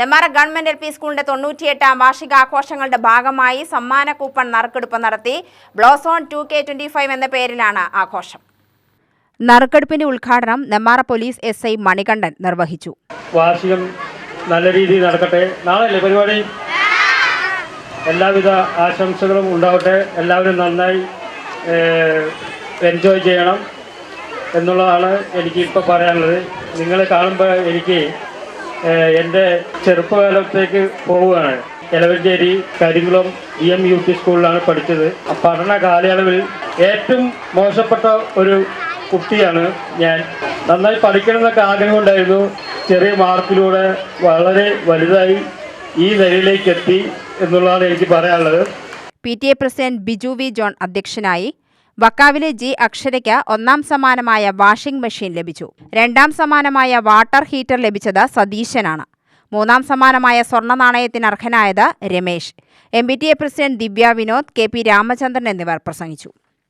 Nemmara government L P സ്കൂളിന്റെ തൊണ്ണൂറ്റിയെട്ടാം വാർഷികാഘോഷങ്ങളുടെ ഭാഗമായി സമ്മാന കൂപ്പൺ നറുക്കെടുപ്പ് നടത്തി blossom two K twenty five എന്ന പേരിലാണ് ആഘോഷം. നറുക്കെടുപ്പിന്റെ ഉദ്ഘാടനം Nemmara police S I Manikandan നിർവഹിച്ചു. വാർഷികം നല്ല രീതിയിൽ നടക്കട്ടെ. നാളെയല്ലേ പരിപാടി? എല്ലാവിധ ആശംസകളും ഉണ്ടാവട്ടെ. എല്ലാവരും നന്നായി എൻജോയ് ചെയ്യണം എന്നുള്ളതാണ് എനിക്ക് ഇപ്പോൾ പറയാനുള്ളത്. നിങ്ങളെ കാണുമ്പോൾ എനിക്ക് എന്റെ ചെറുപ്പകാലത്തേക്ക് പോവുകയാണ്. Elavanchery Karikulam E M U P സ്കൂളിലാണ് പഠിച്ചത്. പഠന കാലയളവിൽ ഏറ്റവും മോശപ്പെട്ട ഒരു കുട്ടിയാണ് ഞാൻ. നന്നായി പഠിക്കണമെന്നൊക്കെ ആഗ്രഹമുണ്ടായിരുന്നു ചെറിയ മാർക്കിലൂടെ വളരെ വലുതായി ഈ നിലയിലേക്ക് എത്തി എന്നുള്ളതാണ് എനിക്ക് പറയാനുള്ളത്. P T A president Biju V John അധ്യക്ഷനായി വക്കാവിലെ ജി അക്ഷരയ്ക്ക് ഒന്നാം സമ്മാനമായ വാഷിംഗ് മെഷീൻ ലഭിച്ചു. രണ്ടാം സമ്മാനമായ വാട്ടർ ഹീറ്റർ ലഭിച്ചത് സതീശനാണ്. മൂന്നാം സമ്മാനമായ സ്വർണ നാണയത്തിന് അർഹനായത് Ramesh. M B T A president Divya Vinod K P Ramachandran എന്നിവർ പ്രസംഗിച്ചു.